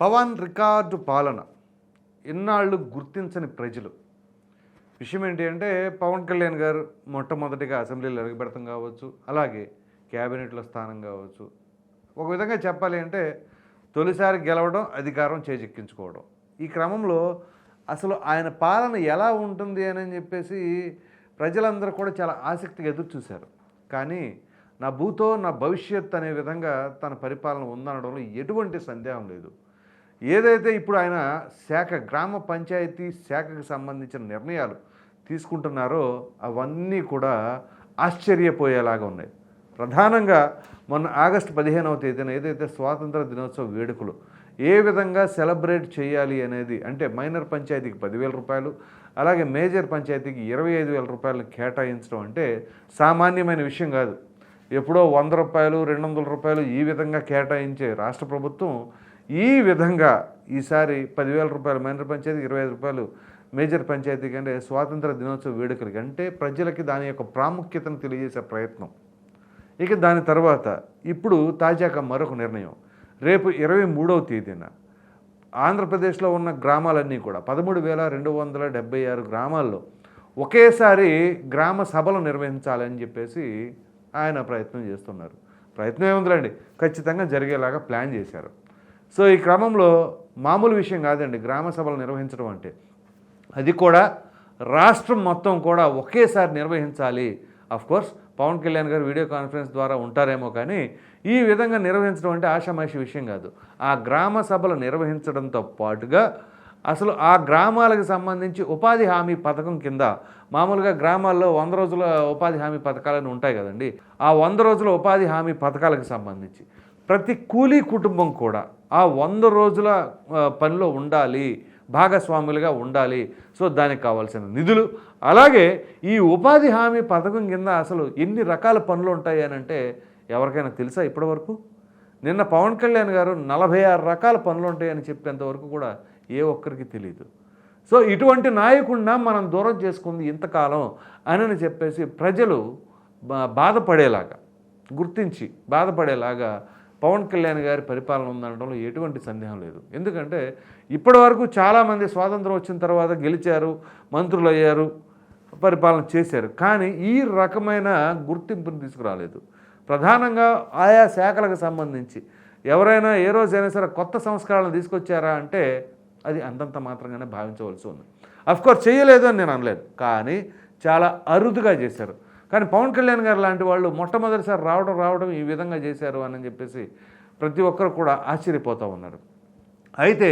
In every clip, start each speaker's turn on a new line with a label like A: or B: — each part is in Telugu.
A: పవన్ రికార్డు పాలన ఇన్నాళ్ళు గుర్తించని ప్రజలు. విషయం ఏంటి అంటే పవన్ కళ్యాణ్ గారు మొట్టమొదటిగా అసెంబ్లీలో ఎరగబెడతాం కావచ్చు అలాగే క్యాబినెట్లో స్థానం కావచ్చు. ఒక విధంగా చెప్పాలి అంటే తొలిసారి గెలవడం అధికారం చేజెక్కించుకోవడం. ఈ క్రమంలో అసలు ఆయన పాలన ఎలా ఉంటుంది అని చెప్పేసి ప్రజలందరూ కూడా చాలా ఆసక్తిగా ఎదురు చూశారు కానీ నా భూతో నా భవిష్యత్ అనే విధంగా తన పరిపాలన ఉందనడంలో ఎటువంటి సందేహం లేదు. ఏదైతే ఇప్పుడు ఆయన శాఖ గ్రామ పంచాయతీ శాఖకు సంబంధించిన నిర్ణయాలు తీసుకుంటున్నారో అవన్నీ కూడా ఆశ్చర్యపోయేలాగా ఉన్నాయి. ప్రధానంగా మొన్న ఆగస్టు పదిహేనవ తేదీన ఏదైతే స్వాతంత్ర దినోత్సవ వేడుకలు ఏ విధంగా సెలబ్రేట్ చేయాలి అనేది అంటే మైనర్ పంచాయతీకి పదివేల రూపాయలు అలాగే మేజర్ పంచాయతీకి ఇరవై ఐదు వేల రూపాయలను కేటాయించడం అంటే సామాన్యమైన విషయం కాదు. ఎప్పుడో వంద రూపాయలు రెండు వందల రూపాయలు ఈ విధంగా కేటాయించే రాష్ట్ర ప్రభుత్వం ఈ విధంగా ఈసారి పదివేల రూపాయలు మైనర్ పంచాయతీ ఇరవై ఐదు రూపాయలు మేజర్ పంచాయతీ కంటే స్వాతంత్ర దినోత్సవ వేడుకలకి అంటే ప్రజలకి దాని యొక్క ప్రాముఖ్యతను తెలియజేసే ప్రయత్నం. ఇక దాని తర్వాత ఇప్పుడు తాజాగా మరొక నిర్ణయం. రేపు ఇరవై మూడవ తేదీన ఆంధ్రప్రదేశ్లో ఉన్న గ్రామాలన్నీ కూడా పదమూడు వేల రెండు వందల డెబ్బై ఆరు గ్రామాల్లో ఒకేసారి గ్రామ సభలు నిర్వహించాలని చెప్పేసి ఆయన ప్రయత్నం చేస్తున్నారు. ప్రయత్నం ఏముందిలేండి? ఖచ్చితంగా జరిగేలాగా ప్లాన్ చేశారు. సో ఈ క్రమంలో మామూలు విషయం కాదండి గ్రామ సభలు నిర్వహించడం అంటే. అది కూడా రాష్ట్రం మొత్తం కూడా ఒకేసారి నిర్వహించాలి. కోర్స్ పవన్ కళ్యాణ్ గారు వీడియో కాన్ఫరెన్స్ ద్వారా ఉంటారేమో కానీ ఈ విధంగా నిర్వహించడం అంటే ఆషామాషి విషయం కాదు. ఆ గ్రామ సభలు నిర్వహించడంతో పాటుగా అసలు ఆ గ్రామాలకు సంబంధించి ఉపాధి హామీ పథకం కింద మామూలుగా గ్రామాల్లో వంద రోజుల ఉపాధి హామీ పథకాలని ఉంటాయి కదండి. ఆ వంద రోజుల ఉపాధి హామీ పథకాలకు సంబంధించి. ప్రతి కూలీ కుటుంబం కూడా ఆ వంద రోజుల పనిలో ఉండాలి భాగస్వాములుగా ఉండాలి. సో దానికి కావాల్సిన నిధులు. అలాగే ఈ ఉపాధి హామీ పథకం కింద అసలు ఎన్ని రకాల పనులు ఉంటాయి అని అంటే ఎవరికైనా తెలుసా ఇప్పటివరకు? నిన్న పవన్ కళ్యాణ్ గారు నలభై ఆరు రకాల పనులు ఉంటాయని చెప్పేంతవరకు కూడా ఏ ఒక్కరికి తెలియదు సో ఇటువంటి నాయకుడిన మనం దూరం చేసుకుంది ఇంతకాలం అని చెప్పేసి ప్రజలు బా- బాధపడేలాగా గుర్తించి బాధపడేలాగా పవన్ కళ్యాణ్ గారి పరిపాలన ఉందనడంలో ఎటువంటి సందేహం లేదు. ఎందుకంటే ఇప్పటి వరకు చాలామంది స్వాతంత్రం వచ్చిన తర్వాత గెలిచారు మంత్రులు అయ్యారు పరిపాలన చేశారు. కానీ ఈ రకమైన గుర్తింపుని తీసుకురాలేదు. ప్రధానంగా ఆయా శాఖలకు సంబంధించి ఎవరైనా ఏ రోజైనా సరే కొత్త సంస్కరణలు తీసుకొచ్చారా అంటే అది అంతంత మాత్రంగానే భావించవలసి ఉంది. అఫ్కోర్స్ చేయలేదు అని నేను అనలేదు. కానీ చాలా అరుదుగా చేశారు. కానీ పవన్ కళ్యాణ్ గారు లాంటి వాళ్ళు మొట్టమొదటిసారి రావడం రావడం ఈ విధంగా చేశారు అని చెప్పేసి ప్రతి ఒక్కరు కూడా ఆశ్చర్యపోతూ ఉన్నారు. అయితే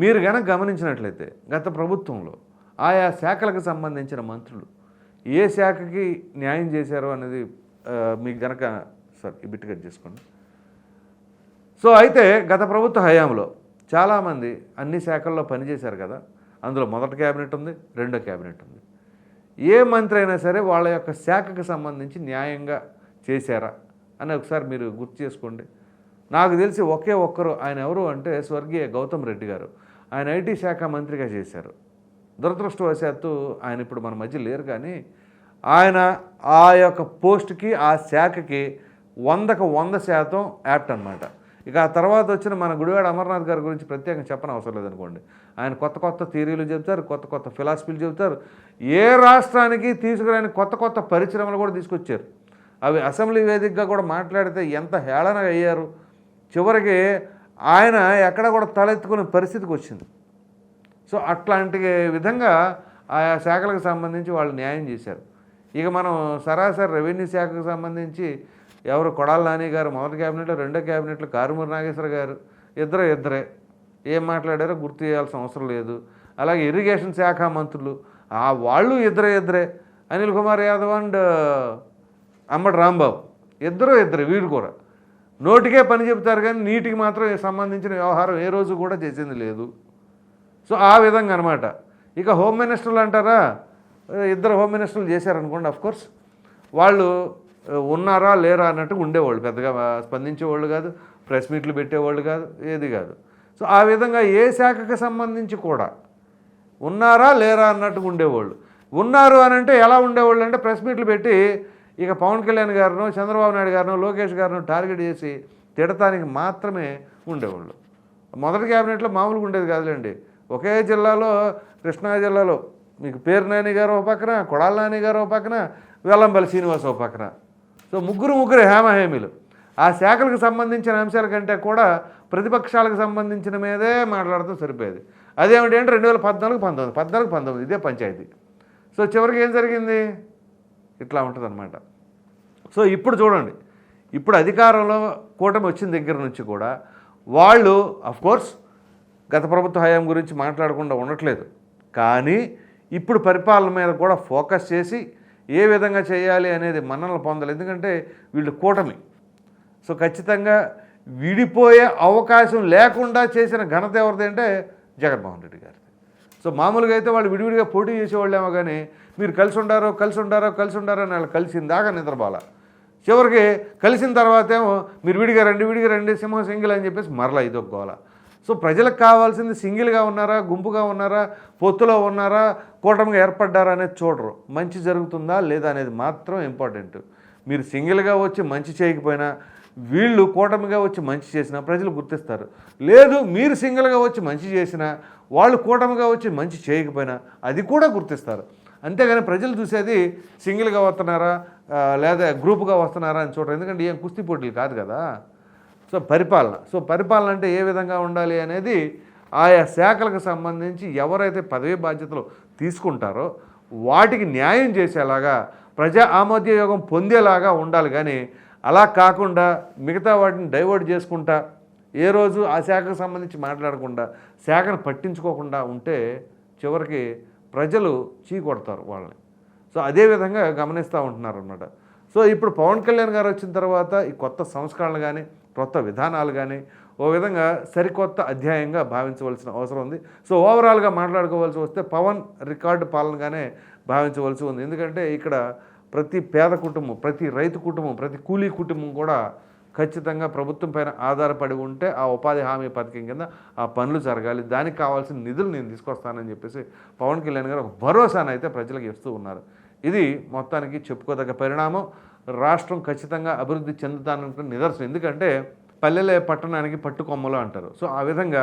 A: మీరు కనుక గమనించినట్లయితే గత ప్రభుత్వంలో ఆయా శాఖలకు సంబంధించిన మంత్రులు ఏ శాఖకి న్యాయం చేశారు అనేది మీకు గనక సార్ ఈ బిట్ కట్ చేసుకోండి. సో అయితే గత ప్రభుత్వ హయాంలో చాలామంది అన్ని శాఖల్లో పనిచేశారు కదా. అందులో మొదటి క్యాబినెట్ ఉంది రెండో క్యాబినెట్ ఉంది. ఏ మంత్రి అయినా సరే వాళ్ళ యొక్క శాఖకు సంబంధించి న్యాయంగా చేశారా అని ఒకసారి మీరు గుర్తు చేసుకోండి. నాకు తెలిసి ఒకే ఒక్కరు ఆయన ఎవరు అంటే స్వర్గీయ గౌతమ్ రెడ్డి గారు. ఆయన ఐటీ శాఖ మంత్రిగా చేశారు. దురదృష్టవశాత్తు ఆయన ఇప్పుడు మన మధ్య లేరు కానీ ఆయన ఆ యొక్క పోస్ట్కి ఆ శాఖకి వందకు వంద శాతం యాప్ట్ అనమాట ఇక ఆ తర్వాత వచ్చిన మన గుడివాడ అమర్నాథ్ గారి గురించి ప్రత్యేకంగా చెప్పని అవసరం లేదనుకోండి. ఆయన కొత్త కొత్త థియరీలు చెబుతారు కొత్త కొత్త ఫిలాసఫీలు చెబుతారు. ఏ రాష్ట్రానికి తీసుకురాని కొత్త కొత్త పరిశ్రమలు కూడా తీసుకొచ్చారు. అవి అసెంబ్లీ వేదికగా కూడా మాట్లాడితే ఎంత హేళన అయ్యారు. చివరికి ఆయన ఎక్కడ కూడా తలెత్తుకునే పరిస్థితికి వచ్చింది. సో అట్లాంటి విధంగా ఆయా శాఖలకు సంబంధించి వాళ్ళు న్యాయం చేశారు. ఇక మనం సరాసరి రెవెన్యూ శాఖకు సంబంధించి ఎవరు కొడాల నాని గారు? మొదటి క్యాబినెట్లో రెండో క్యాబినెట్లో కారుమూరి నాగేశ్వర గారు. ఇద్దరే ఇద్దరే. ఏం మాట్లాడారో గుర్తు చేయాల్సిన అవసరం లేదు. అలాగే ఇరిగేషన్ శాఖ మంత్రులు. ఆ వాళ్ళు ఇద్దరే ఇద్దరే. అనిల్ కుమార్ యాదవ్ అండ్ అమ్మడి రాంబాబు. ఇద్దరు ఇద్దరే వీళ్ళు కూడా. నోటికే పని చెప్తారు కానీ నీటికి మాత్రం సంబంధించిన వ్యవహారం ఏ రోజు కూడా చేసింది లేదు. సో ఆ విధంగా అనమాట ఇక హోమ్ మినిస్టర్లు అంటారా? ఇద్దరు హోమ్ మినిస్టర్లు చేశారనుకోండి అఫ్కోర్స్ వాళ్ళు ఉన్నారా లేరా అన్నట్టు ఉండేవాళ్ళు. పెద్దగా స్పందించేవాళ్ళు కాదు ప్రెస్ మీట్లు పెట్టేవాళ్ళు కాదు ఏది కాదు. సో ఆ విధంగా ఏ శాఖకి సంబంధించి కూడా ఉన్నారా లేరా అన్నట్టుగా ఉండేవాళ్ళు. ఉన్నారు అని అంటే ఎలా ఉండేవాళ్ళు అంటే ప్రెస్ మీట్లు పెట్టి ఇక పవన్ కళ్యాణ్ గారును చంద్రబాబు నాయుడు గారును లోకేష్ గారును టార్గెట్ చేసి తిడటానికి మాత్రమే ఉండేవాళ్ళు. మొదటి క్యాబినెట్లో మామూలుగా ఉండేది కాదులేండి. ఒకే జిల్లాలో కృష్ణా జిల్లాలో మీకు పేరు నాని గారు ఒక పక్కన కొడాల నాని గారు ఒక పక్కన వెల్లంపల్లి శ్రీనివాస్ ఒక పక్కన. సో ముగ్గురు ముగ్గురు హేమహేమీలు. ఆ శాఖలకు సంబంధించిన అంశాల కంటే కూడా ప్రతిపక్షాలకు సంబంధించిన మీదే మాట్లాడటం సరిపోయేది. అదేమిటి అంటే రెండు వేల పద్నాలుగు పంతొమ్మిది పద్నాలుగు పంతొమ్మిది ఇదే పంచాయతీ. సో చివరికి ఏం జరిగింది? ఇట్లా ఉంటుందన్నమాట. సో ఇప్పుడు చూడండి. ఇప్పుడు అధికారంలో కూటమి వచ్చిన దగ్గర నుంచి కూడా వాళ్ళు కోర్స్ గత ప్రభుత్వ హయాం గురించి మాట్లాడకుండా ఉండట్లేదు. కానీ ఇప్పుడు పరిపాలన మీద కూడా ఫోకస్ చేసి ఏ విధంగా చేయాలి అనేది మన్ననలు పొందాలి ఎందుకంటే వీళ్ళు కూటమి. సో ఖచ్చితంగా విడిపోయే అవకాశం లేకుండా చేసిన ఘనత ఎవరిది అంటే జగన్మోహన్ రెడ్డి గారిది. సో మామూలుగా అయితే వాళ్ళు విడివిడిగా పోటీ చేసేవాళ్ళేమో కానీ మీరు కలిసి ఉండారో కలిసి ఉండారో కలిసి ఉండారో అని వాళ్ళు కలిసిందాకా నిద్రపోల. చివరికి కలిసిన తర్వాత ఏమో మీరు విడిగా రండి విడిగా రండి సింహం సింగిల్ అని చెప్పేసి మరలా ఇదొక గోల సో ప్రజలకు కావాల్సింది సింగిల్గా ఉన్నారా గుంపుగా ఉన్నారా పొత్తులో ఉన్నారా కూటమిగా ఏర్పడ్డారా అనేది చూడరు. మంచి జరుగుతుందా లేదా అనేది మాత్రం ఇంపార్టెంట్. మీరు సింగిల్గా వచ్చి మంచి చేయకపోయినా వీళ్ళు కూటమిగా వచ్చి మంచి చేసినా ప్రజలు గుర్తిస్తారు. లేదు మీరు సింగిల్గా వచ్చి మంచి చేసినా వాళ్ళు కూటమిగా వచ్చి మంచి చేయకపోయినా అది కూడా గుర్తిస్తారు. అంతేగాని ప్రజలు చూసేది సింగిల్గా వస్తున్నారా లేదా గ్రూప్గా వస్తున్నారా అని చూడరు. ఎందుకంటే ఏం కుస్తీ పోటీలు కాదు కదా. సో పరిపాలన. సో పరిపాలన అంటే ఏ విధంగా ఉండాలి అనేది ఆయా శాఖలకు సంబంధించి ఎవరైతే పదవి బాధ్యతలు తీసుకుంటారో వాటికి న్యాయం చేసేలాగా ప్రజా ఆమోదయోగం పొందేలాగా ఉండాలి. కానీ అలా కాకుండా మిగతా వాటిని డైవర్ట్ చేసుకుంటా ఏ రోజు ఆ శాఖకు సంబంధించి మాట్లాడకుండా శాఖను పట్టించుకోకుండా ఉంటే చివరికి ప్రజలు చీకొడతారు వాళ్ళని. సో అదే విధంగా గమనిస్తూ ఉంటున్నారు అన్నమాట సో ఇప్పుడు పవన్ కళ్యాణ్ గారు వచ్చిన తర్వాత ఈ కొత్త సంస్కరణలు కానీ కొత్త విధానాలు కానీ ఓ విధంగా సరికొత్త అధ్యాయంగా భావించవలసిన అవసరం ఉంది. సో ఓవరాల్గా మాట్లాడుకోవాల్సి వస్తే పవన్ రికార్డు పాలనగానే భావించవలసి ఉంది. ఎందుకంటే ఇక్కడ ప్రతి పేద కుటుంబం ప్రతి రైతు కుటుంబం ప్రతి కూలీ కుటుంబం కూడా ఖచ్చితంగా ప్రభుత్వం పైన ఆధారపడి ఉంటే ఆ ఉపాధి హామీ పథకం కింద ఆ పనులు జరగాలి. దానికి కావాల్సిన నిధులు నేను తీసుకొస్తానని చెప్పేసి పవన్ కళ్యాణ్ గారు ఒక భరోసాను అయితే ప్రజలకు ఇస్తూ ఉన్నారు. ఇది మొత్తానికి చెప్పుకోదగ్గ పరిణామం. రాష్ట్రం ఖచ్చితంగా అభివృద్ధి చెందుతానంటే నిదర్శనం. ఎందుకంటే పల్లెలే పట్టణానికి పట్టుకొమ్మలు అంటారు. సో ఆ విధంగా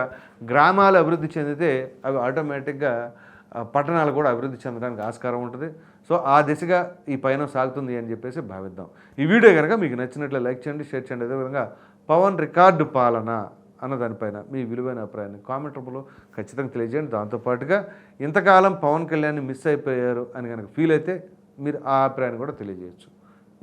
A: గ్రామాలు అభివృద్ధి చెందితే అవి ఆటోమేటిక్గా పట్టణాలు కూడా అభివృద్ధి చెందడానికి ఆస్కారం ఉంటుంది. సో ఆ దిశగా ఈ పైన సాగుతుంది అని చెప్పేసి భావిద్దాం. ఈ వీడియో కనుక మీకు నచ్చినట్లు లైక్ చేయండి షేర్ చేయండి. అదేవిధంగా పవన్ రికార్డు పాలన అన్న దానిపైన మీ విలువైన అభిప్రాయాన్ని కామెంట్ రూపంలో ఖచ్చితంగా తెలియజేయండి. దాంతోపాటుగా ఇంతకాలం పవన్ కళ్యాణ్ మిస్ అయిపోయారు అని కనుక ఫీల్ అయితే మీరు ఆ అభిప్రాయాన్ని కూడా తెలియజేయచ్చు.